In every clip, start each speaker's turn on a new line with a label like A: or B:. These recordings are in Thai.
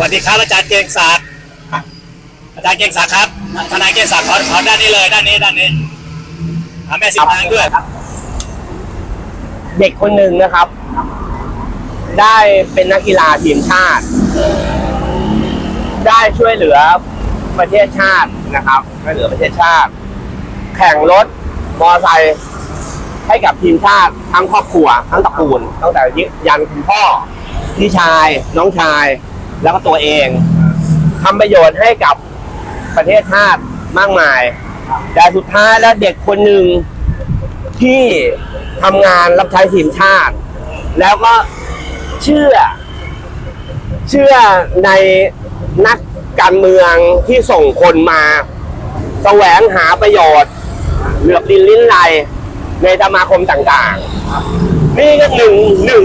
A: สวัสดีครับอาจารย์เกรียงศักดิ์อาจารย์เกรียงศักดิ์ครับทนายเกรียงศักดิ์ขอขอด้านนี้เลยด้านนี้ด้านนี้หาแม่สิบนางด้วย
B: เด็กคนหนึ่งนะครับ ได้เป็นนักกีฬาทีมชาติ ได้ช่วยเหลือประเทศชาตินะครับช่วยเหลือประเทศชาติ แข่งรถมอเตอร์ไซค์ให้กับทีมชาติทั้งครอบครัวทั้งตระกูลตั้งแต่ยันคุณพ่อพี่ชายน้องชาย แล้วก็ตัวเองทำประโยชน์ให้กับประเทศชาติมากมาย แต่สุดท้ายแล้วเด็กคนหนึ่งที่ทำงานรับใช้ทีมชาติ แล้วก็เชื่อ เชื่อในนักการเมืองที่ส่งคนมาแสวงหาประโยชน์ เหลือบดินลิ้นไหลในสมาคมต่างๆ นี่ก็หนึ่งหนึ่ง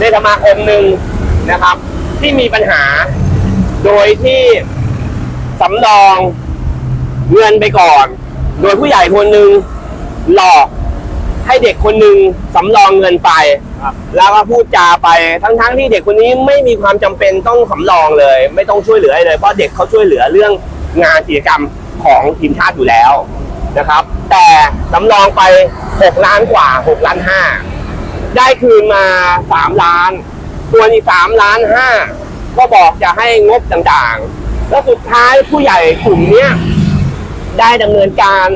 B: ในสมาคมหนึ่งนะครับ ที่มีปัญหา โดยที่สำรองเงินไปก่อน โดยผู้ใหญ่คนหนึ่งหลอกให้เด็กคนหนึ่งสำรองเงินไป แล้วก็พูดจาไปทั้งๆที่เด็กคนนี้ไม่มีความจำเป็นต้องสำรองเลย ไม่ต้องช่วยเหลืออะไรเลยเพราะเด็กเขาช่วยเหลือเรื่องงานกิจกรรมของทีมชาติอยู่แล้วนะครับ แต่สำรองไป 6 ล้านกว่า 6 ล้านห้าได้คืนมา 3 ล้าน ตัวนอีก3ล้านห้าก็บอกจะให้งบต่างๆ แล้วสุดท้ายผู้ใหญ่กลุ่มเนี้ยได้ดำเนินการ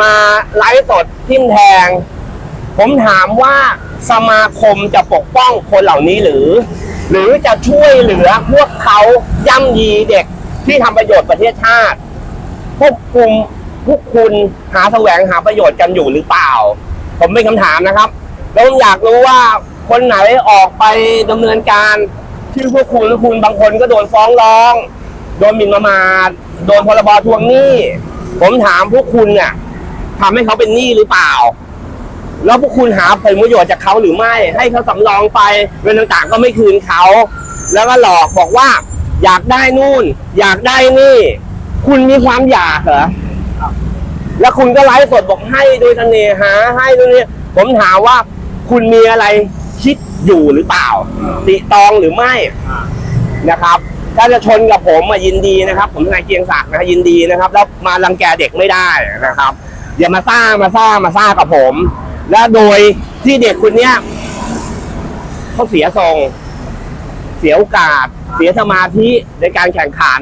B: มาไลฟ์สดทิมแทง ผมถามว่าสมาคมจะปกป้องคนเหล่านี้หรือ หรือจะช่วยเหลือพวกเขาย่ำยีเด็กที่ทำประโยชน์ประเทศชาติ พวกกลุ่มพวกคุณหาแสวงหาประโยชน์กันอยู่หรือเปล่า ผมเป็นคำถามนะครับ แล้วผมอยากรู้ว่า คนไหนออกไปดำเนินการชื่อพวกคุณหรือคุณบางคนก็โดนฟ้องร้อง โดนหมิ่นประมาทโดนพรบทวงหนี้ ผมถามพวกคุณเนี่ยทำให้เขาเป็นหนี้หรือเปล่า แล้วพวกคุณหาผลประโยชน์จากเขาหรือไม่ ให้เขาสำรองไปเงินต่างๆก็ไม่คืนเขา แล้วก็หลอกบอกว่า อยากได้นู่น อยากได้นี่ คุณมีความอยากเหรอแล้วคุณก็ไลฟ์สดบอกให้โดยเสน่หาให้โดยนี้ผมถามว่าคุณมีอะไร คิดอยู่หรือเปล่า ติตองหรือไม่นะครับ ถ้าจะชนกับผมมายินดีนะครับ ผมนายเกรียงศักดิ์นะยินดีนะครับ แล้วมารังแกเด็กไม่ได้นะครับอย่ามาซ่ามาซ่ามาซ่ากับผม และโดยที่เด็กคนเนี้ยเขาเสียทรง เสียโอกาส เสียสมาธิในการแข่งขัน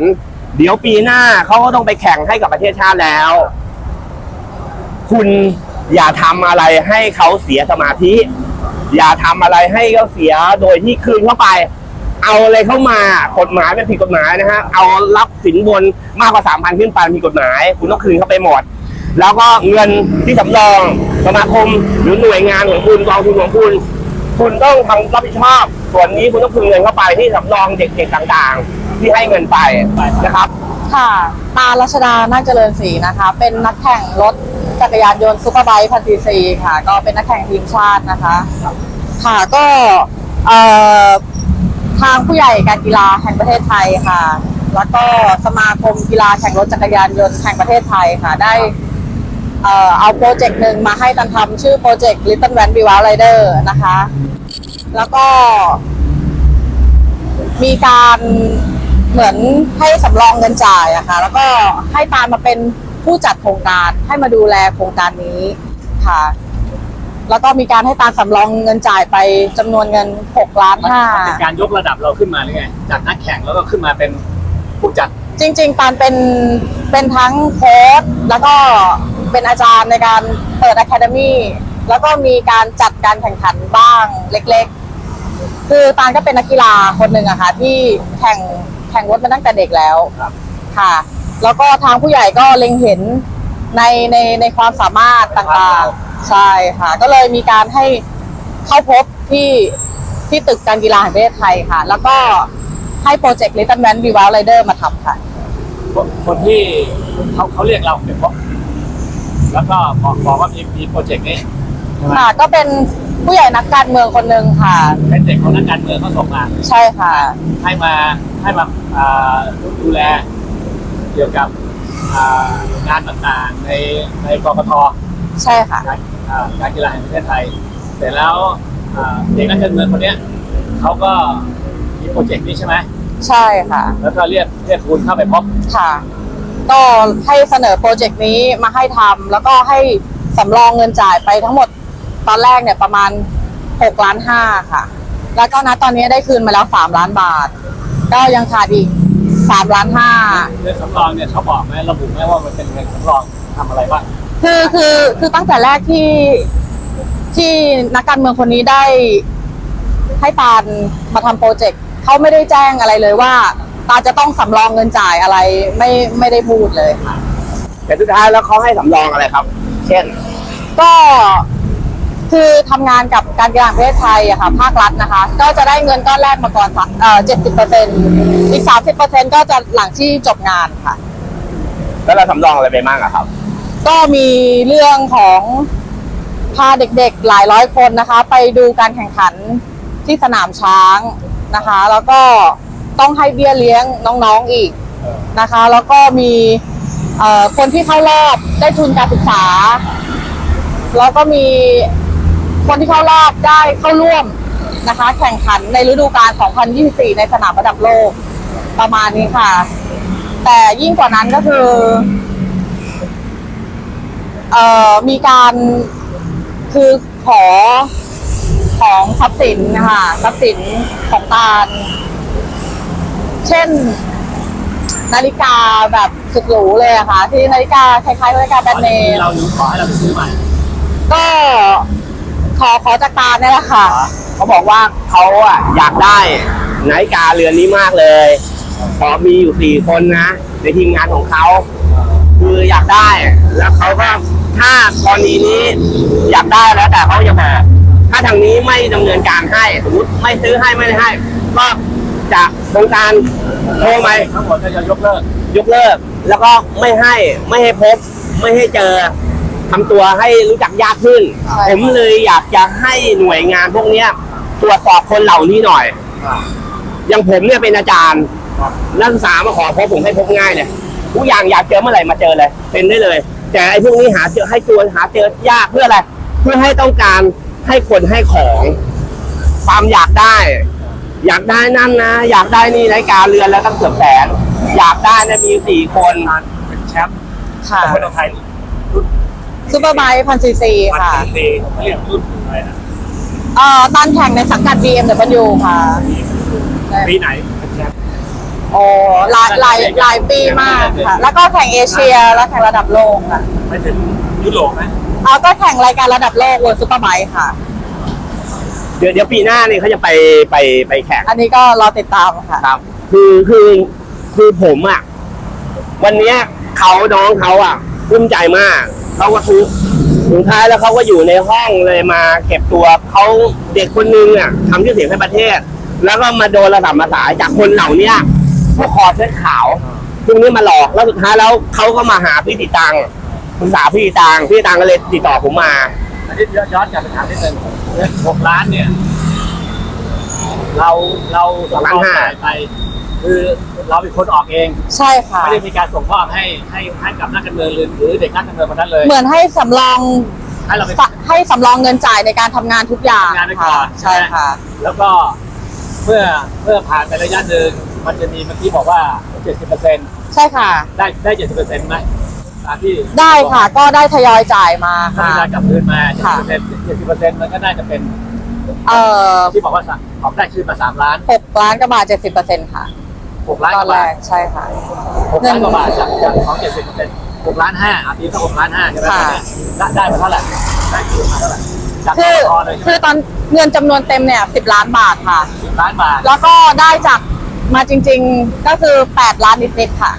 B: เดี๋ยวปีหน้าเขาก็ต้องไปแข่งให้กับประเทศชาติแล้ว คุณอย่าทำอะไรให้เขาเสียสมาธิ อย่าทำอะไรให้เขาเสียโดยที่คืนเข้าไป เอาอะไรเข้ามากฎหมายเป็นผิดกฎหมายนะฮะเอารับสินบนมากกว่าสามพันขึ้นไปผิดกฎหมาย คุณต้องคืนเข้าไปหมด แล้วก็เงินที่สำรองสมาคมหรือหน่วยงานของคุณกองทุนของคุณคุณต้องทำรับผิดชอบ ส่วนนี้คุณต้องคืนเงินเข้าไปที่สำรองเด็กๆต่างๆ ที่ให้เงินไปนะครับ
C: ค่ะ ตารัชดานาคเจริญศรีนะคะ เป็นนักแข่งรถ จักรยานยนต์ซูเปอร์ไบค์พันธีซีค่ะ ก็เป็นนักแข่งทีมชาตินะคะ ค่ะก็เอ่อทางผู้ใหญ่การกีฬาแห่งประเทศไทยค่ะ แล้วก็สมาคมกีฬาแข่งรถจักรยานยนต์แห่งประเทศไทยค่ะ ได้เอ่อเอาโปรเจกต์หนึ่งมาให้ตันทำชื่อโปรเจกต์ Little Van v i v a Rider นะคะ แล้วก็ มีการเหมือนให้สำรองเงินจ่ายอะค่ะ แล้วก็ให้ตามมาเป็น ผู้จัดโครงการให้มาดูแลโครงการนี้ค่ะ แล้วก็มีการให้ตามสำรองเงินจ่ายไปจำนวนเงิน6ล้าน
A: มัน
C: ห้า
A: มันเป็นการยกระดับเราขึ้นมาหรือไง จากนักแข่งแล้วก็ขึ้นมาเป็นผู้จัด
C: จริงๆตานเป็นเป็นทั้งโค้ชแล้วก็เป็นอาจารย์ในการเปิดอะคาเดมี่แล้วก็มีการจัดการแข่งขันบ้างเล็กๆ คือตานก็เป็นนักกีฬาคนหนึ่งอะค่ะที่แข่งแข่งรถมาตั้งแต่เด็กแล้ว
A: ครับ
C: ค่ะ แล้วก็ทางผู้ใหญ่ก็เล็งเห็นในในในความสามารถต่างๆ ใช่ค่ะ ก็เลยมีการให้เข้าพบที่ที่ตึกการกีฬาแห่งประเทศไทยค่ะ แล้วก็ให้โปรเจกต์ Little Man v i v a Rider มาทำค่ะ
A: คนคนที่เขาเขาเรียกเราเป็นพบแล้วก็บอกบอกว่ามีมีโปรเจกต์นี้ใช่ไหม
C: ค่ะก็เป็นผู้ใหญ่นักการเมืองคนหนึ่งค่ะ
A: เป็นเด็กของนักการเมืองเขาส่งมา
C: ใช่ค่ะ
A: ให้มาให้มาอ่าดูแล เกี่ยวกับอ่างานต่างๆในในกกท
C: ใช่ค่ะ
A: การอ่าการกีฬาแห่งประเทศไทย เสร็จแล้วอ่าเด็กนักการเมืองคนเนี้ยเขาก็มีโปรเจกต์นี้ใช่ไหม
C: ใช่ค่ะ
A: แล้วก็เรียกเรียกคุณเข้าไปพบ
C: ค่ะ ก็ให้เสนอโปรเจกต์นี้มาให้ทำแล้วก็ให้สำรองเงินจ่ายไปทั้งหมดตอนแรกเนี่ยประมาณ6ล้านห้าค่ะ แล้วก็นะตอนนี้ได้คืนมาแล้ว3ล้านบาท ก็ยังขาดอีก 3ล้านห้า
A: เรื่องสำรองเนี่ยเขาบอกไหมระบุไหมว่ามันเป็นเงินสำรองทำอะไรบ้าง
C: คือคือคือตั้งแต่แรกที่ที่นักการเมืองคนนี้ได้ให้ปานมาทำโปรเจกต์เขาไม่ได้แจ้งอะไรเลยว่าปานจะต้องสำรองเงินจ่ายอะไรไม่ไม่ได้พูดเลยค่ะ
B: แต่สุดท้ายแล้วเขาให้สำรองอะไรครับ เช่น
C: ก็ คือทำงานกับการกีฬาแห่งประเทศไทยอะค่ะภาครัฐนะคะ ก็จะได้เงินก้อนแรกมาก่อนสักเอ่อเจ็ดสิบเปอร์เซ็นอีกสามสิบเปอร์เซ็นก็จะหลังที่จบงานค่ะ
B: แล้วเราสำรองอะไรไปบ้างอะครับ
C: ก็มีเรื่องของพาเด็กๆหลายร้อยคนนะคะ ไปดูการแข่งขันที่สนามช้างนะคะ แล้วก็ต้องให้เบี้ยเลี้ยงน้องๆอีกนะคะ แล้วก็มีเอ่อคนที่เข้ารอบได้ทุนการศึกษา แล้วก็มี คนที่เข้ารอบได้เข้าร่วมนะคะ แข่งขันในฤดูกาล 2024 ในสนามระดับโลกประมาณนี้ค่ะ แต่ยิ่งกว่านั้นก็คือเอ่อมีการคือขอของทรัพย์สินนะคะทรัพย์สินของตาล เช่น นาฬิกาแบบสุดหรูเลยอะค่ะ ที่นาฬิกาคล้ายๆนาฬิกาแบรนด์เนม
A: เราอยู่ขอให้เราไปซื้อใหม่
C: ก็ ขอขอจากตาลนี่แหละค่ะ
B: เขาบอกว่าเขาอะอยากได้นาฬิกาเรือนนี้มากเลยเพราะมีอยู่สี่คนนะ ในทีมงานของเขา คืออยากได้ แล้วเขาก็ถ้ากรณีนี้อยากได้แล้วแต่เขาจะบอกถ้าทางนี้ไม่ดำเนินการให้สมมติไม่ซื้อให้ไม่ได้ให้ ก็จะโครงการโทรไป
A: ทั้งหมดก็จะยกเลิก
B: ยกเลิก แล้วก็ไม่ให้ไม่ให้พบ ไม่ให้เจอ ทำตัวให้รู้จักยากขึ้น
C: ใช่
B: ผมเลยอยากจะให้หน่วยงานพวกเนี้ยตรวจสอบคนเหล่านี้หน่อย อย่างผมเนี่ยเป็นอาจารย์นักศึกษามาขอพบผมให้พบง่ายเลยทุกอย่างอยากเจอเมื่อไหร่มาเจอเลย เป็นได้เลย แต่ไอ้พวกนี้หาเจอให้ตัวหาเจอยากเพื่ออะไร เพื่อให้ต้องการให้คนให้ของความอยากได้ อยากได้นั่นนะ อยากได้นี่นาฬิกาเรือนแล้วตั้งเกือบแสนอยากได้นะมีสี่คน
A: เป็นแชมป์
C: ค่ะ
A: ของประเทศไทยรุ่น
C: ซูเปอร์ไบค์พันซีซี
A: พัน
C: ค่ะ
A: ปีเขาเรียกรุ่นอะไรนะ
C: เอ่อตอนแข่งในสังกัด BMW ค่ะ
A: ปีไหนเป็นแชมป์
C: โอ้หลายหลายหลายปีมากค่ะ แล้วก็แข่งเอเชียแล้วแข่งระดับโลกค่ะ
A: ไปถึงยุโรปไหม
C: เอาก็แข่งรายการระดับโลกเวิร์ซูเปอร์ไบค์ค่ะ
B: เดี๋ยวเดี๋ยวปีหน้านี่เขาจะไปไปไปแข่ง
C: อันนี้ก็รอติดตามค่ะ
B: ครับ คือคือคือผมอะ วันเนี้ยเขาน้องเขาอะภูมิใจมาก เขาก็ทุกข์สุดท้ายแล้วเขาก็อยู่ในห้องเลยมา เก็บตัวเขาเด็กคนนึงอะทำชื่อเสียงให้ประเทศ แล้วก็มาโดนระดับมาสายจากคนเหล่าเนี้ยพวกคอเสื้อขาวพวกนี้มาหลอกแล้วสุดท้ายแล้วเขาก็มาหาพี่ติตังปรึกษาพี่ติตังพี่ติตังก็เลยติดต่อผมมา
A: อันนี้ย้อนกลับไปถามนิดนึงเงินหกล้านเนี่ย เราเราสำรองจ่ายไป คือเราเป็นคนออกเอง
C: ใช่ค่ะ
A: ไม่ได้มีการส่งมอบให้ให้ให้กับนักการเมืองหรือหรือเด็กนักการเมืองคนนั้นเลย
C: เหมือนให้สำรอง
A: ให้เราไป
C: ให้สำรองเงินจ่ายในการทำงานทุกอย่าง
A: ทำงานไปก่
C: ค่ะ
A: อน
C: ใช่ค่ะ
A: แล้วก็เมื่อเมื่อผ่านไประยะหนึ่งมันจะมีเมื่อกี้บอกว่า 70%
C: ใช่ค่ะ
A: ได้ได้70%ไหมตามที่
C: ได้ค่ะ ก็ได้ทยอยจ่ายมา
A: ถ้า
C: ค่ะ
A: มีการกลับคืนมา
C: ค่ะ
A: 70% 70%มันก็น่าจะเป็น
C: เอ่อ
A: ที่บอกว่าสั่งของได้คืนมา3ล้าน
C: หกล้านกว่าบาทเจ็ดสิบเปอร์เซ็นต์ค่ะ
A: 6ล้าน
C: ต
A: ก
C: อน
A: ว่า
C: แร
A: บาท
C: กใช่ค่ะ
A: 6ล้านกว่าบาทจากจากของ70% 6ล้าน5อะปีก็6ล้าน5ใช่ไหม
C: ค่ะ
A: ได้ได้มาเท่าไหร่ได้คืนมาเท่าไหร่จาก
C: คือ
A: พอเลย
C: คือตอนเงินจำนวนเต็มเนี่ยสิบล้านบาทค่ะ
A: สิบล้านบาท
C: แล้วก็ได้จากมาจริง ๆก็คือ 8 ล้านนิดๆค่ะ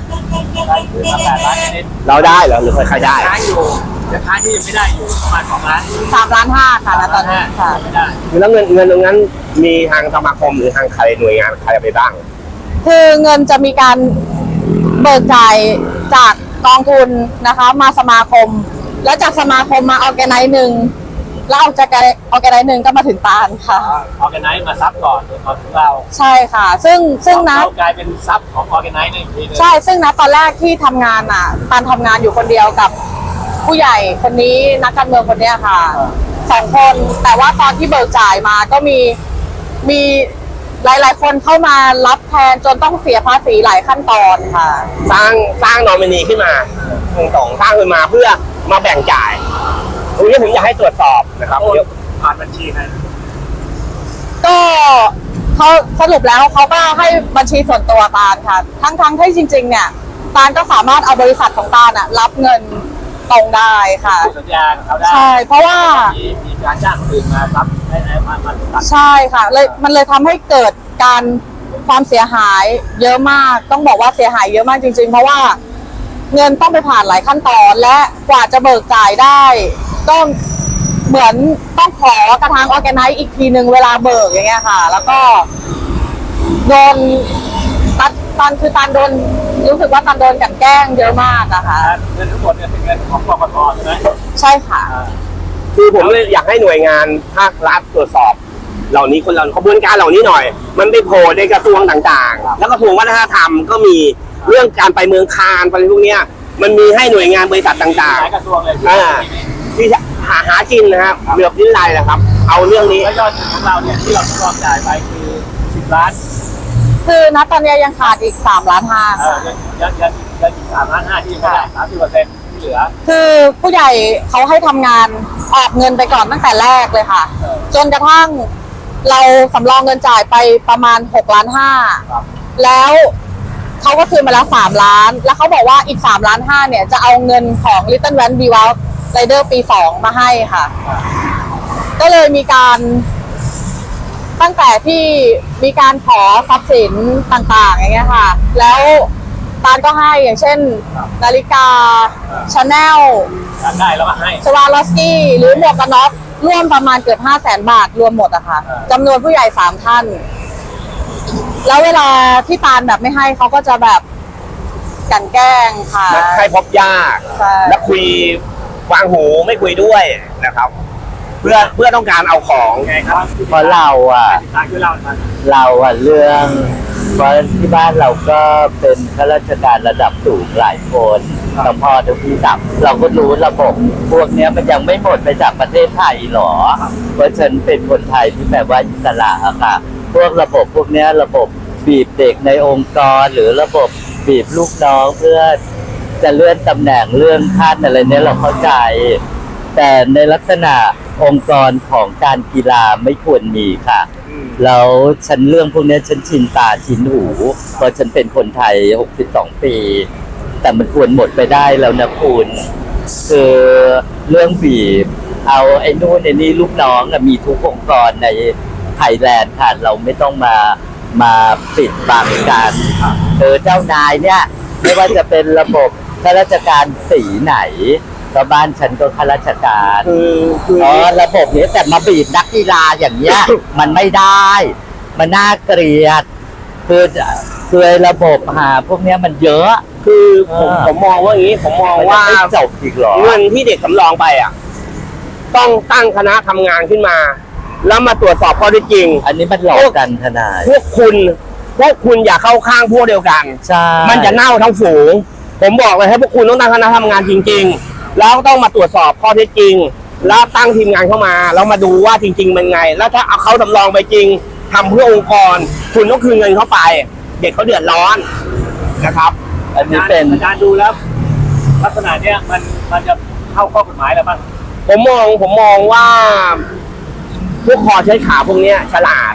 A: ได้คืนมา8ล้านนิด
B: เราได้เหรอหรือใครได้
A: ค้างอยู่แต่ค้างที่ยังไม่ได้อยู่ประมาณ2ล้าน
C: 3 ล้าน5ค่ะณตอนนี้ค่ะ
A: ไม่ได้
B: แล้วเงินเงินตรงนั้นมีทางสมาคมหรือทางใครหน่วยงานใครเอาไปบ้าง
C: คือเงินจะมีการเบิกจ่ายจากกองทุนนะคะ มาสมาคม แล้วจากสมาคมมาออแกไนซ์หนึ่งแล้วออกจากออแกไนซ์หนึ่งก็มาถึงตาลค่ะ
A: ออแกไนซ์มาซับก่อนก่อนถึงเรา
C: ใช่ค่ะ ซึ่งซึ่งนะ
A: เรากลายเป็นซับของออแกไนซ์ในอีกทีหนึง
C: ใช่ซึ่งนะตอนแรกที่ทำงานอะตานทำงานอยู่คนเดียวกับผู้ใหญ่คนนี้นักการเมืองคนเนี้ยค่ะสองคนแต่ว่าตอนที่เบิกจ่ายมาก็มีมี หลาย ๆ คนเข้ามารับแทนจนต้องเสียภาษีหลายขั้นตอนค่ะ
B: สร้างสร้างนอมินีขึ้นมาตรงสองสร้างขึ้นมาเพื่อมาแบ่งจ่ายตรงนี้ผมอยากให้ตรวจสอบนะครับ
A: โอน
B: เดี๋ยว
A: ผ่านบัญชีนะ
C: ก็เขาสรุปแล้วเขาก็ให้บัญชีส่วนตัวตาลค่ะ ทั้งทั้งๆที่จริง ๆ เนี่ย ตาลก็สามารถเอาบริษัทของตาลอะรับเงินตรงได้ค่ะ
A: คู่สัญญากับเขาได้
C: ใช่ เพราะว่า
A: มีมีการจ้างคนอื่นมาซับ ให้ให้มามาตัด
C: ใช่ค่ะเลยมันเลยทำให้เกิดการความเสียหายเยอะมาก ต้องบอกว่าเสียหายเยอะมากจริง ๆ เพราะว่าเงินต้องไปผ่านหลายขั้นตอนและกว่าจะเบิกจ่ายได้ก็เหมือนต้องขอกระทางออแกไนซ์อีกทีหนึ่งเวลาเบิกอย่างเงี้ยค่ะ แล้วก็โดนตันตันคือตันโดนรู้สึกว่าตันโดนกลันแกล้งเยอะมากนะคะ
A: เงินทั้งหมดเนี่ยเป็นเงินของกกตใช่ไหม
C: ใช่ค่ะ
B: คือผมเลยอยากให้หน่วยงานภาครัฐตรวจสอบ เหล่านี้คนเราขบวนการเหล่านี้หน่อย มันไปโผล่ในกระทรวงต่างๆ แล้วกระทรวงวัฒนธรรมก็มีเรื่องการไปเมืองคานไปพวกเนี้ย มันมีให้หน่วยงานบริษัทต่าง
A: หลายกระทรวงเลย
B: ๆอ่าที่จะหาหากินนะครับเหลือบลิ้นลายนะครับ เอาเรื่องนี้
A: แล้วยอดเงินของเราเนี่ยที่เราทดลองจ่ายไปคือสิบล้าน
C: คือณตอนนี้ยังขาดอีก3ล้านห้า
A: เออยังยังยังยังอีกสามล้านห้าที่ยังไม่ได้สามสิบเปอร์เซ็นต์ที่ เหลือ
C: คือผู้ใหญ่เขาให้ทำงานออกเงินไปก่อนตั้งแต่แรกเลยค่ะ
A: เออ
C: จนกระทั่งเราสำรองเงินจ่ายไปประมาณ6ล้านห้า
A: ครับ
C: แล้วเขาก็คืนมาแล้ว3ล้าน แล้วเขาบอกว่าอีก3ล้านห้าเนี่ยจะเอาเงินของ Little Van b e w a l Rider ปี2มาให้ค่ะ ก็เลยมีการตั้งแต่ที่มีการขอทรัพย์สินต่างๆอย่างเงี้ยค่ะ แล้ว ตาลก็ให้อย่างเช่น นาฬิกาชาแนล
A: อยากได้เราก็ให้
C: สวาลอสกี้หรือหมวกกันน็อกร่วมประมาณเกือบ5 0 0แสนบาทรวมหมดอะค่ะ
A: อ่า
C: จำนวนผู้ใหญ่3ท่าน แล้วเวลาที่ตาลแบบไม่ให้เขาก็จะแบบกลันแกล้งค่ะ
B: ให้พบยาก
C: ใช่
B: แล้วคุยวางหูไม่คุยด้วยนะครับ เพื่อเพื่อต้องการเอาของ
A: ไงครับ
D: เพราะเราอะ
A: ทางคือเรามัน
D: เราอะเรื่องเพราะที่บ้านเราก็เป็นข้าราชการระดับสูงหลายคนทั้งพ่อทั้งพี่สาวเราก็รู้ระบบพวกเนี้ยมันยังไม่หมดไปจากประเทศไทยหรอ เพราะฉันเป็นคนไทยที่แบบว่าอิสระอะค่ะ พวกระบบพวกเนี้ยระบบบีบเด็กในองค์กร หรือระบบบีบลูกน้องเพื่อจะเลื่อนตำแหน่งเลื่อนขั้นอะไรเนี้ยเราเข้าใจ แต่ในลักษณะองค์กรของการกีฬาไม่ควรมีค่ะ แล้วฉันเรื่องพวกเนี้ยฉันชินตาชินหูเพราะฉันเป็นคนไทย 62 ปี แต่มันควรหมดไปได้แล้วนะคุณคือเรื่องบีบ เอาไอ้นู่นไอ้นี่ลูกน้องอะมีทุกองค์กรในไทยแลนด์ค่ะ เราไม่ต้องมามาปิดบังกันเออเจ้านายเนี่ย ไม่ว่าจะเป็นระบบข้าราชการสีไหน ก็บ้านฉันก็ข้าราชการ
B: คือคือ
D: อ๋อระบบนี้แต่มาบีบนักกีฬาอย่างเงี้ย มันไม่ได้ มันน่าเกลียด คือคือไอ้ระบบหาพวกเนี้ยมันเยอะ
B: คือผม
D: อ่า
B: ผมมองว่าอย่างนี้ผมมอง
D: มัน
B: ว่า
D: จะไม่จบอีกเหรอ
B: เงินที่เด็กสำรองไปอะ ต้องตั้งคณะทำงานขึ้นมา แล้วมาตรวจสอบข้อเท็จจริง
D: อันนี้มันหลอกกันทนาย
B: พวกคุณ พวกคุณอย่าเข้าข้างพวกเดียวกัน
D: ใช่
B: มันจะเน่าทั้งฝูง ผมบอกเลยให้พวกคุณต้องตั้งคณะทำงานจริง ๆ แล้วต้องมาตรวจสอบข้อเท็จจริง แล้วตั้งทีมงานเข้ามาแล้วมาดูว่าจริง ๆ เป็นไง แล้วถ้าเอาเขาสำรองไปจริงทำเพื่อองค์กร คุณต้องคืนเงินเข้าไป เด็กเขาเดือดร้อนนะครับ
D: อันนี้เป็น
A: อาจารย์ดูแล้วลักษณะเนี้ยมันมันจะเข้าข้อกฎหมายแล้วบ้าง
B: ผมมองผมมองว่าพวกคอใช้ขาพวกเนี้ยฉลาด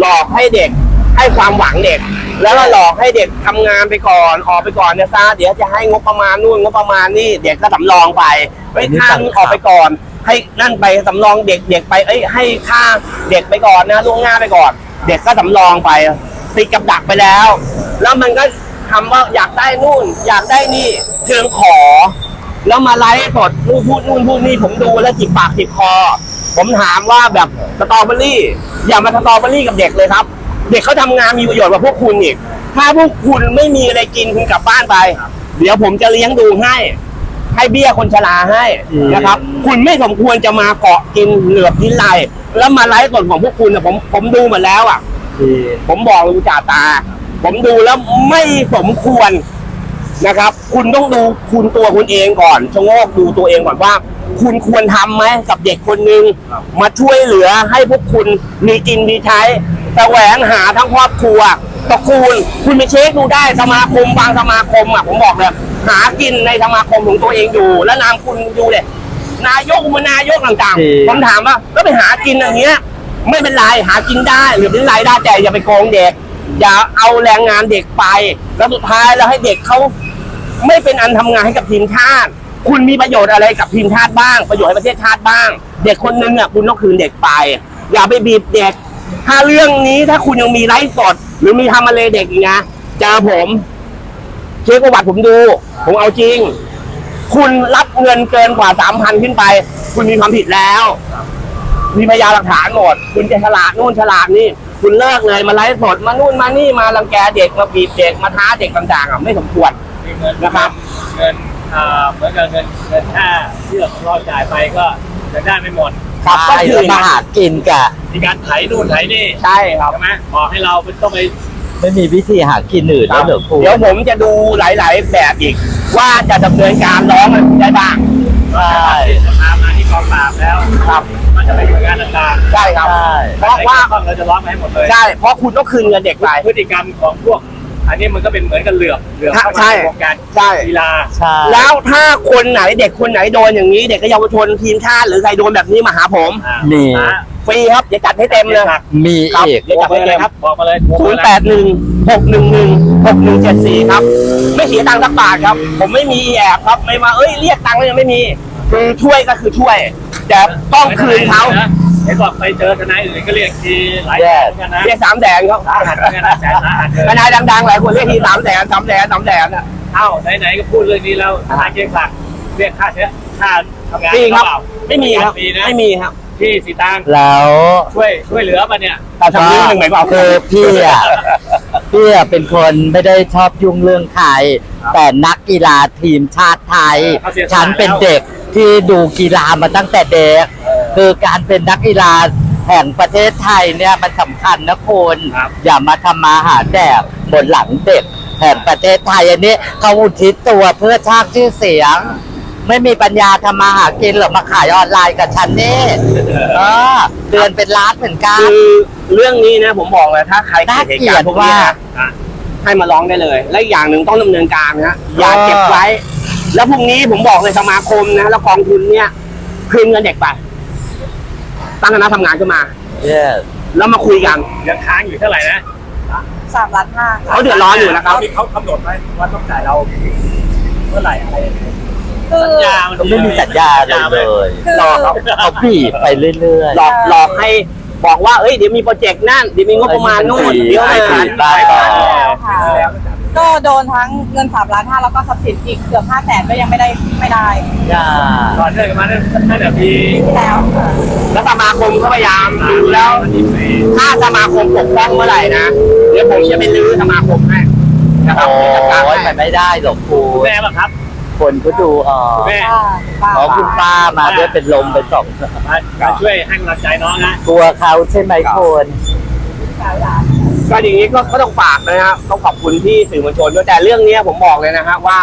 B: หลอกให้เด็ก ให้ความหวังเด็ก แล้วก็หลอกให้เด็กทำงานไปก่อนออกไปก่อนเนี่ยซะเดี๋ยวจะให้งบประมาณนู่นงบประมาณนี่เด็กก็สำรองไปไป
D: อันนี้
B: ค่า
D: ต่าง
B: ออกไปก่อน ให้นั่นไปสำรองเด็กเด็กไปเอ้ยให้ค่าเด็กไปก่อนนะล่วงหน้าไปก่อน เด็กก็สำรองไปติดกับดักไปแล้ว แล้วมันก็ทำว่าอยากได้นู่น อยากได้นี่เชิงขอ แล้วมาไลฟ์สดนู่นพูดนู่นพูดนี่ผมดูแล้วจิบปากจิบคอ ผมถามว่าแบบสตรอเบอรี่ อย่ามาสตรอเบอรี่กับเด็กเลยครับ เด็กเขาทำงานมีประโยชน์กว่าพวกคุณอีก ถ้าพวกคุณไม่มีอะไรกินคุณกลับบ้านไป เดี๋ยวผมจะเลี้ยงดูให้ ให้เบี้ยคนชราให้นะครับ คุณไม่สมควรจะมาเกาะกินเหลือบนินไลแล้วมาไลฟ์สดของพวกคุณนะผมผมดูหมดแล้วอะผมบอกเลยจ่าตา ผมดูแล้วไม่สมควรนะครับ คุณต้องดูคุณตัวคุณเองก่อนชะโงกดูตัวเองก่อนว่า คุณควรทำไหมกับเด็กคนหนึ่งมาช่วยเหลือให้พวกคุณมีกินมีใช้ แสวงหาทั้งครอบครัวตระกูลคุณไปเช็คดูได้สมาคมบางสมาคมอะผมบอกเลยหากินในสมาคมของตัวเองอยู่ แล้วนามคุณดูเลยนายกอุปนายกต่าง
D: จริง
B: ๆผมถามว่าก็ไปหากินอย่างเงี้ย ไม่เป็นไรหากินได้หรือเป็นรายได้แต่อย่าไปโกงเด็ก อย่าเอาแรงงานเด็กไป แล้วสุดท้ายแล้วให้เด็กเขาไม่เป็นอันทำงานให้กับทีมชาติ คุณมีประโยชน์อะไรกับทีมชาติบ้าง ประโยชน์ให้ประเทศชาติบ้าง เด็กคนนึงอะคุณต้องคืนเด็กไป อย่าไปบีบเด็ก ถ้าเรื่องนี้ถ้าคุณยังมีไลฟ์สด หรือมีทำอะไรเด็กอีกนะเจอผมเช็คประวัติผมดู ผมเอาจริง คุณรับเงินเกินกว่าสามพันขึ้นไป คุณมีความผิดแล้ว มีพยานหลักฐานหมด คุณจะฉลาดนู่นฉลาดนี่ คุณเลิกเลยมาไลฟ์สดมานู่นมานี่มารังแกเด็กมาบีบเด็กมาท้าเด็กต่างๆอะไม่สมควร
A: เงิน
B: นะครับ
A: เงินอ่าเหมือนกับเงินเงินค่าที่เราเราจ่ายไปก็ยังได้ไม่หมด
B: ครับก็
D: ใช่
B: คื
D: แล้
B: อ
D: วมาหากินกะ
A: มีการไถนู่นไถนี่
B: ใช่ครับ
A: ใช่ไหมบอกให้เราเป็นต้องไป
D: ไม่มีวิธีหากินอื่นแล้วเหรอครู
B: เดี๋ยวผมจะดูหลาย ๆ แบบอีก ว่าจะดำเนินการร้องอะไรได้บ้าง
D: ใช่
A: พามาที่กองปราบแล้ว
B: ครับ
A: มันจะไปหน่วยงานต่าง
B: ใช่ครับ
D: ใช่
A: ๆ
B: เพราะว่า
A: ข้องเราจะร้องมาให้หมดเลย
B: ใช่เพราะคุณต้องคืนเงินเด็กไป
A: พฤติกรรมของพวก อันนี้มันก็เป็นเหมือนกันเหลือบเหลือบเข้า
B: ใช่
A: มาในวงการ
B: ใช่
A: กีฬา
D: ใช่
B: แล้วถ้าคนไหนเด็กคนไหนโดนอย่างนี้ เด็กเยาวชนทีมชาติหรือใครโดนแบบนี้มาหาผม
A: อ่า
D: มี
A: อ่า
B: ฟรีครับจะจัดให้เต็มเลย
D: มี
B: ครับ
D: อีก
B: เดี๋ยว
A: บ
B: จั
A: อ
B: ด
A: ก
B: ให้
A: มาเล
B: เต็
A: ย
B: ม
A: ครับบอกมาเลย
B: ศูนย์แปดหนึ่งหกหนึ่งหนึ่งหกหนึ่งเจ็ดสี่ครับ ไม่เสียตังค์สักบาทครับ ผมไม่มีแอบครับ ไม่มาเอ้ยเรียกตังค์แล้วยังไม่มี คือช่วยก็คือช่วย แต่ต้องคืนเขา
A: เห็นบอกไปเจอทนายอื่นก็เรียกทีหลายแสนเหมือนกันนะ
B: เรียกสามแสนครับ
A: สาหัสเหมือนกันนะแสนสาหัสเลย
B: ทนายดังๆหลายคนเรียกทีสามแสนสามแสนสามแสนอะ
A: เอ้าไหนๆก็พูดเรื่องนี้แล้วทนายเกียงศักดิ์เรียกค่าเชื้อค่าทำงาน
B: ฟรีครับ
A: เปล่า
B: ไม่มีครับ
A: ฟรีนะ
B: ไม่มีครับ
A: พี่สีตาง
D: แล้ว
A: ช่วยช่วยเหลือมาเนี่ย
B: แต่ทำนี้หนึ่งไหมเปล่า
D: คือพี่อะพี่อะเป็นคนไม่ได้ชอบยุ่งเรื่องใครแต่นักกีฬาทีมชาติไทย
A: เขาเสียสละ
D: ฉันเป็นเด็กที่ดูกีฬามาตั้งแต่เด็ก คือการเป็นนักกีฬาแห่งประเทศไทยเนี่ยมันสำคัญนะคุณ
A: ครับ
D: อย่ามาทำมาหาแดกบนหลังเด็กแห่งประเทศไทยอันนี้เขาอุทิศตัวเพื่อชาติชื่อเสียง ไม่มีปัญญาทำมาหากินหรอกมาขายออนไลน์กับฉันนี่เออเดือนเป็นล้านเหมือนกัน
B: คือเรื่องนี้นะผมบอกเลยถ้าใครเกิดเหตุการณ์พวกนี้
D: น่าเกลียดว่า
B: นะ
A: อะ
B: ให้มาร้องได้เลย และอีกอย่างหนึ่งต้องดำเนินการนะฮะอย่าเก็บไว้ แล้วพรุ่งนี้ผมบอกเลยสมาคมนะแล้วกองทุนเนี่ยคืนเงินเด็กไป ตั้งคณะทำงานขึ้นมา
D: Yes
B: แล้วมาคุยกัน
A: ยังค้างอยู่เท่าไหร่นะ
C: สามล้านห้า
B: เขาเดือดร้อนอยู่นะครับ
A: เขาเขากำหนดไว้ว่าต้องจ่ายเราเมื่อไหร่อะไรยังไง
C: คือ
A: สัญญามัน
D: ก็ไม่มีสัญญาอะไรเลย
C: คือ
B: รอครับ
D: เขาบีบไปเรื่อย
B: หลอกหลอกให้บอกว่าเอ้ยเดี๋ยวมีโปรเจกต์นั่นเดี๋ยวมีงบประมาณนู่น
D: ไอ้ที่
B: เดี๋ยว
D: ไอ้
B: มา
D: ที่ได้
C: แล้วค่ะ ก็โดนทั้งเงินสามล้านห้าแล้วก็ทรัพย์สินอีกเกือบห้าแสนก็ยังไม่ได้ไม่ได้
D: ๆอย่า
A: ก่อนเรื่องกันมาตั้งแต่ปี
C: แล้วค่ะ
B: แล้วสมาคมก็พยายามดูแล้ว ถ้าสมาคมปกป้องเมื่อไหร่นะ เดี๋ยวผมจะไปรื้อสมาคมให้นะครับ
D: โอ้
B: จัดการ
D: ย
B: ให้
D: มันไม่ได้หรอกคุ
A: คุณ
D: ณ
A: แม่ป่ะครับ
D: คนก็ดูออก
A: แม่
C: ป้า
D: เพราะคุณป้ามาด้วยเป็นลมไปสอง
A: มามาช่วยให้กำลังใจน้องนะ
D: กลัวเขาใช่ไหมคน
B: ก็อย่างนี้ก็ก็ต้องฝากนะครับต้องขอบคุณที่สื่อมวลชนด้วยแต่เรื่องเนี้ยผมบอกเลยนะฮะว่า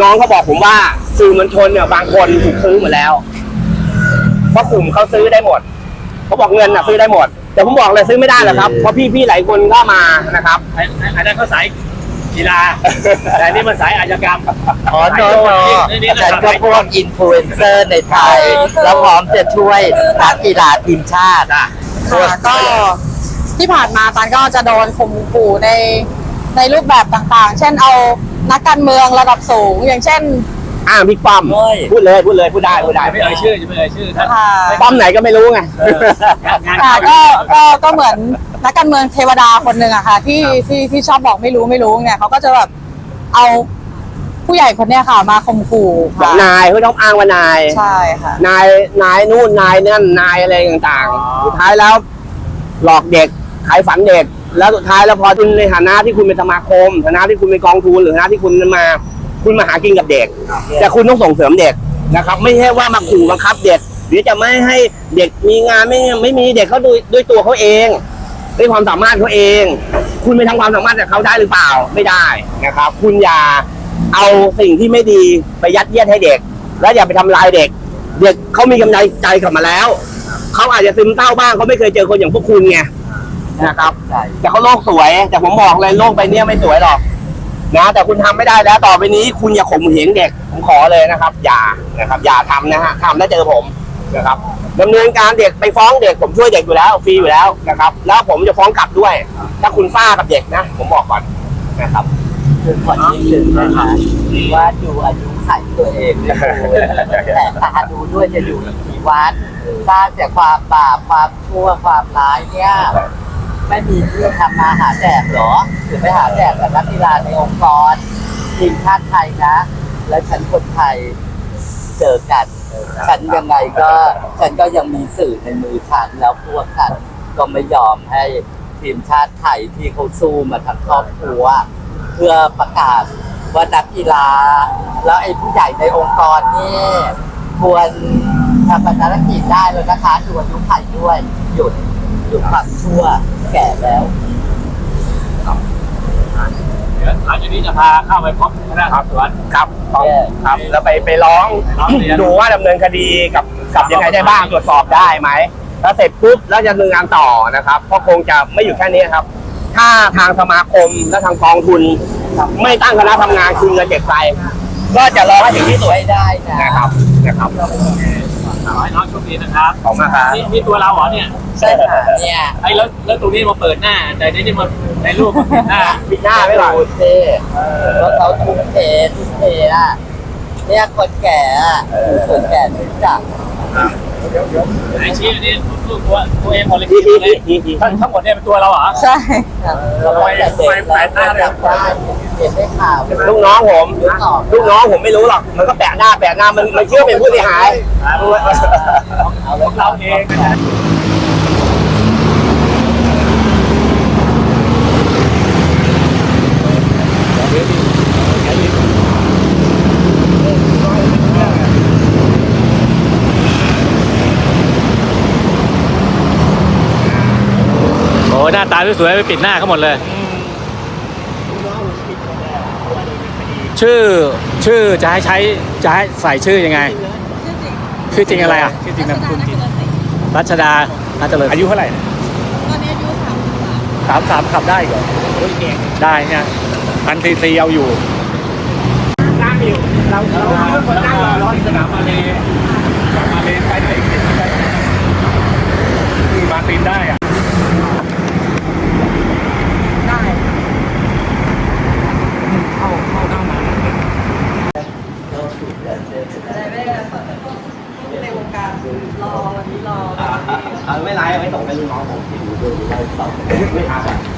B: น้องเขาบอกผมว่าสื่อมวลชนเนี่ยบางคนถูกซื้อหมดแล้วเพราะกลุ่มเขาซื้อได้หมดเขาบอกเงินน่ะซื้อได้หมด แต่ผมบอกเลยซื้อไม่ได้หรอกครับเพราะพี่พี่ๆหลายคนก็มานะครับ
A: ไอ้ไอ้อันนั้นเขาสายกีฬา แต่อันนี่มันสายอาชญากรรม
D: อ๋อโนโนฉันก็พวกอินฟลูเอนเซอร์ในไทย แล้วพร้อมจะช่วยนักกีฬาทีมชาติ
C: ค่ะก็ ที่ผ่านมาตันก็จะโดนข่มขู่ในในรูปแบบต่างๆ เช่นเอานักการเมืองระดับสูง อย่างเช่น
B: อ่าพี่ป้อม
D: เฮ้ย
B: พูดเลยพูดเลยพูดได้พูดได้
A: ไม่เอ่ยชื่อจะไม่เอ่ยชื่อถ้า
C: ค่ะ
B: ป้อมไหนก็ไม่รู้ไง
A: งานงาน
C: ค่ะ
A: เข้า
C: ก็ก็ก็เหมือนนักการเมืองเทวดาคนหนึ่งอะค่ะ ที่ที่ที่ชอบบอกไม่รู้ไม่รู้เนี่ยเขาก็จะแบบเอาผู้ใหญ่คนเนี้ยค่ะมาข่มขู่
B: บอก
C: ค่ะ
B: นายเขาต้องอ้างว่านาย
C: ใช่ค่ะ
B: นายนายนู่นนายนั่นนายอะไรต่างๆ สุดท้ายแล้ว หลอกเด็ก ขายฝันเด็ก แล้วสุดท้ายแล้วพอคุณในฐานะที่คุณเป็นสมาคมฐานะที่คุณเป็นกองทุนหรือฐานะที่คุณมา คุณมาหากินกับเด็ก แต่คุณต้องส่งเสริมเด็กนะครับ ไม่ใช่ว่ามาขู่บังคับเด็กหรือจะไม่ให้เด็กมีงานไม่ไม่มีเด็กเขาด้วยด้วยตัวเขาเองด้วยความสามารถเขาเอง คุณไปทำความสามารถจากเขาได้หรือเปล่าไม่ได้นะครับ คุณอย่าเอาสิ่งที่ไม่ดีไปยัดเยียดให้เด็ก และอย่าไปทำลายเด็ก เด็กเขามีกำลังใจกลับมาแล้ว เขาอาจจะซึมเศร้าบ้างเขาไม่เคยเจอคนอย่างพวกคุณไง นะครับ
D: ใช่
B: แต่เขาโลกสวย แต่ผมบอกเลยโลกใบเนี้ยไม่สวยหรอก นะ แต่คุณทำไม่ได้แล้วต่อไปนี้คุณอย่าข่มเหงเด็กผมขอเลยนะครับ อย่านะครับ อย่าทำนะฮะทำแล้วเจอผมนะครับดำเนินการเด็กไปฟ้องเด็กผมช่วยเด็กอยู่แล้วฟรีอยู่แล้วนะครับ แล้วผมจะฟ้องกลับด้วย ถ้าคุณฟ้ากับเด็กนะ ผมบอกก่อนนะครับ
D: คือขอนิดนึงนะคะว่าดูอายุไขตัวเองไม่ดูแต่ตาดูด้วยจะอยู่อีกกี่วันสร้างแต่ความบาปความชั่วความร้ายเนี่ย ไม่มีที่ทำมาหาแดกเหรอหรือไปหาแดกกับนักกีฬาในองค์กรทีมชาติไทยนะ และฉันคนไทยเจอกัน ฉันยังไงก็ ฉันก็ยังมีสื่อในมือฉันแล้วพวกฉันก็ไม่ยอมให้ทีมชาติไทยที่เขาสู้มาทั้งครอบครัวเพื่อประกาศว่านักกีฬา แล้วไอ้ผู้ใหญ่ในองค์กรนี่ควรทำภารกิจได้แล้วนะคะดูอายุไขด้วยหยุดห ยุดความชั่วแก่แล้ว
A: เดี๋ยวหลังจากนี้จะพาเข้าไปพบคณะสอบสวน
B: ครับครับแล้วไปไปร้อง
A: ร้องเรียน
B: ดูว่าดำเนินคดีกับกับยังไงได้บ้างตรวจสอบได้ไหมแล้วเสร็จปุ๊บแล้วจะดำเนินงานต่อนะครับก็คงจะไม่อยู่แค่นี้ครับ ถ้าทางสมาคมและทางกองทุน ไม่ตั้งคณะทำงานคืนเงินเด็กไปก็จะรอให้ถึงที่สุด
D: ไม่ได้นะ
B: นะครับนะครับ
A: ขอให้น้ องโชคดีนะครับ
B: ขอบคุณมากครับ
A: นี่นี่ตัวเราเหรอเนี่ย
D: ใช่ค่ะเนี่ย
A: ไอ้แล้วแล้วตรงนี้มาเปิดหน้า แต่ในนี่มาในรูปมาปิดหน้า
B: ปิดหน้าไม่หรอ
D: ดูสิว่าเขาทุ่มเททุ่มเทอะเนี่ยคนแก่อะคนแก่รู้จัก
A: ไหนชี้อันนี้รูปตัวตัวเองหมดเลย
B: ที่ที่
A: เลย
B: ที่ที่
A: ทั้งทั้งหมดเนี่ยเป็นตัวเราเหรอ
C: ใช่
D: เราไปแต่เด็กแล้าเลยเห็นได้ข่าว
B: ลูกน้องผมลูกน้องผมไม่รู้หรอกมันก็แปะหน้าแปะหน้ามันมันเชื่อเป็นผู้เสียหาย
D: เอาไว้
A: เราเอง นะโอ้หน้าตาสวยๆไปปิดหน้าเขาหมดเลย ชื่อชื่อจะให้ใช้จะให้ใส่ชื่อยังไง ชื่อจริงอะไรอะ ชื่อจริงนามสกุลจริงรัชดาน่าจะเลยอายุเท่าไหร่
C: ตอนนี้อายุสาม
A: สามสามขับได้เหรอได้เนี่ยพันซีซีเอาอยู่
B: นั่งอยู่เราเราคนนั่งรอรอที่สนามมาเลย
A: มาเลนไปไหนมาตีนได้อะ
C: ได้
A: เข้าเข้าเข้ามา
C: อะไรไม่ได้ขอโทษในวงการ เออ
B: ไม่ไล่ไม่ส่งไปลูกน้องผมที่ดูด้วยไม่ทำ